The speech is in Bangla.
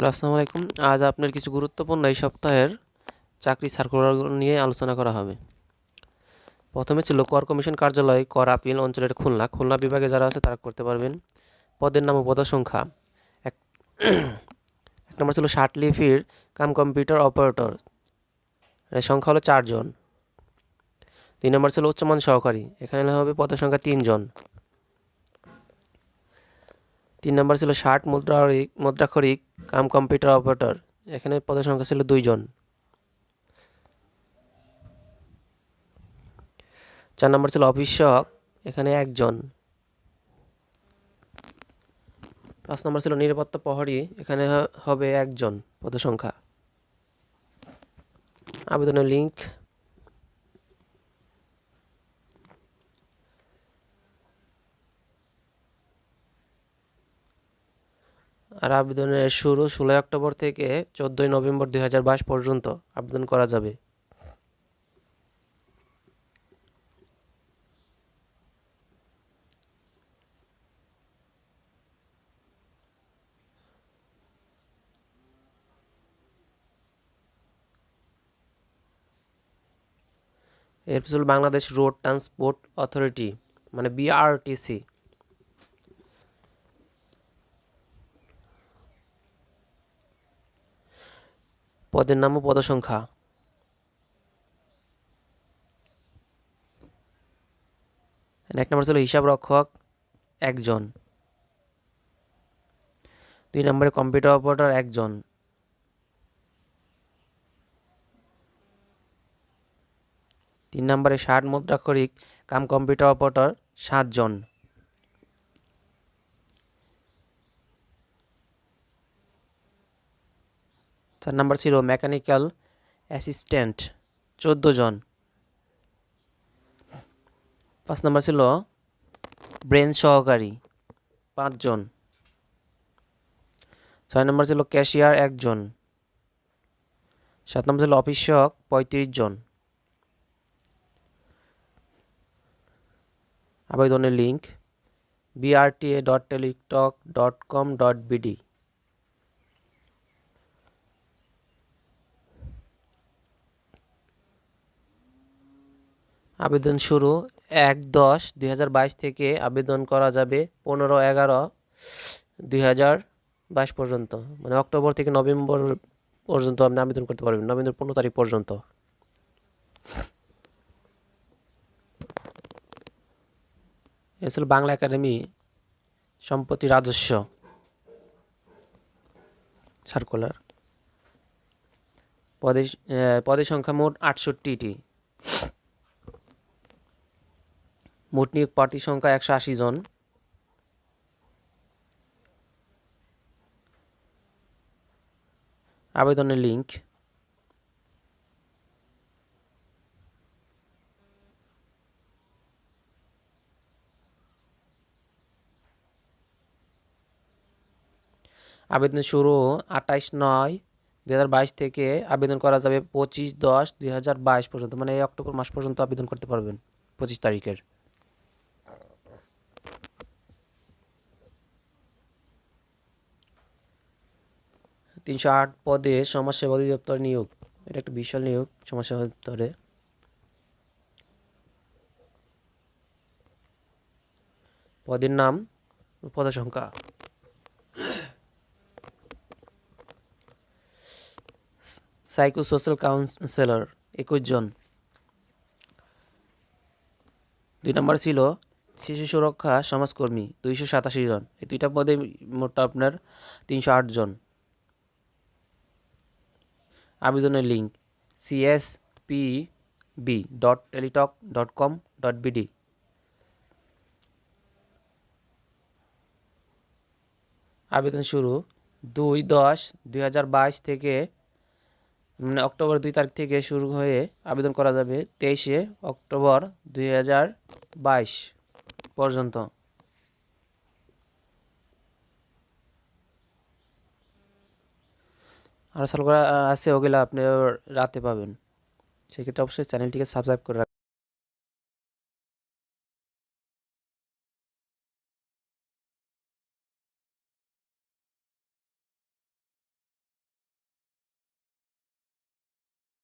হ্যালো, আসসালামু আলাইকুম। আজ আপনার কিছু গুরুত্বপূর্ণ এই সপ্তাহের চাকরি সার্কুলারগুলো নিয়ে আলোচনা করা হবে। প্রথমে ছিল কর কমিশন কার্যালয়, কর আপিল অঞ্চলের খুলনা। খুলনা বিভাগে যারা আছে, তারা করতে পারবেন। পদের নাম ও পদের সংখ্যা। এক এক নম্বর ছিল ষাট লিপির কাম কম্পিউটার অপারেটর। এর সংখ্যা হলো চারজন। তিন নম্বর ছিল উচ্চমান সহকারী। এখানে হবে পদের সংখ্যা তিনজন। তিন নম্বর ছিল ষাট মুদ্রাক্ষরিক মুদ্রাক্ষরিক, কাম কম্পিউটার অপারেটর। এখানে পদের সংখ্যা ছিল দুইজন। চার নম্বর ছিল অফিস অফিসক এখানে একজন। পাঁচ নম্বর ছিল নিরাপত্তা প্রহরী, এখানে হবে একজন পদের সংখ্যা। আবেদনের লিঙ্ক আর আবেদনের শুরু ষোলোই অক্টোবর থেকে চোদ্দোই নভেম্বর দুই হাজার বাইশ পর্যন্ত আবেদন করা যাবে। এর পিছনে বাংলাদেশ রোড ট্রান্সপোর্ট অথরিটি মানে বিআরটিসি পদের নাম ও পদসংখ্যা। এক নম্বর ছিল হিসাব রক্ষক একজন। দুই নম্বরে কম্পিউটার অপারেটর একজন। তিন নম্বরে ষাট মুদ্রাক্ষরিক কাম কম্পিউটার অপারেটর সাতজন। চার নাম্বার ছিল মেকানিক্যাল অ্যাসিস্ট্যান্ট চোদ্দ জন। পাঁচ নাম্বার ছিল ব্রেন সহকারী পাঁচজন ছয় নম্বর ছিল ক্যাশিয়ার একজন সাত নম্বর ছিল অফিস সহক পঁয়ত্রিশ জন। আবেদনের link BRTA dot Teletalk dot com dot BD আবেদন শুরু এক দশ দুই থেকে আবেদন করা যাবে পনেরো এগারো দুই পর্যন্ত। মানে অক্টোবর থেকে নভেম্বর পর্যন্ত আপনি আবেদন করতে পারবেন, নভেম্বর পনেরো তারিখ পর্যন্ত। ছিল বাংলা একাডেমি সম্পত্তি রাজস্ব সার্কুলার। পদে পদের সংখ্যা মোট আটষট্টিটি। মোট নিয়োগ প্রার্থীর সংখ্যা একশো আশি জন। আবেদনের লিঙ্ক আবেদন শুরু আঠাইশ নয় বাইশ থেকে আবেদন করা যাবে পঁচিশ দশ দুই হাজার বাইশ পর্যন্ত মানে এই অক্টোবর মাস পর্যন্ত আবেদন করতে পারবেন, পঁচিশ তারিখের। তিনশো আট পদে সমাজসেবা অধিদপ্তর নিয়োগ। এটা একটা বিশাল নিয়োগ সমাজসেবা অধিদপ্তরে। পদের নাম ও পদের সংখ্যা সাইকো সোশ্যাল কাউন্সিলর, একুশ জন। দুই নম্বর ছিল শিশু সুরক্ষা সমাজকর্মী, দুইশো সাতাশি জন। এই দুইটা পদে মোট আপনার তিনশো আট জন। আবেদনের link CS P B dot Teletalk dot com dot BD আবেদন শুরু দুই দশ দুই হাজার বাইশ থেকে মানে অক্টোবর দুই তারিখ থেকে শুরু হয়ে আবেদন করা যাবে তেইশে অক্টোবর দুই হাজার বাইশ পর্যন্ত। আর করা আছে ওগুলো আপনি রাতে পাবেন। সেক্ষেত্রে অবশ্যই চ্যানেলটিকে সাবস্ক্রাইব করে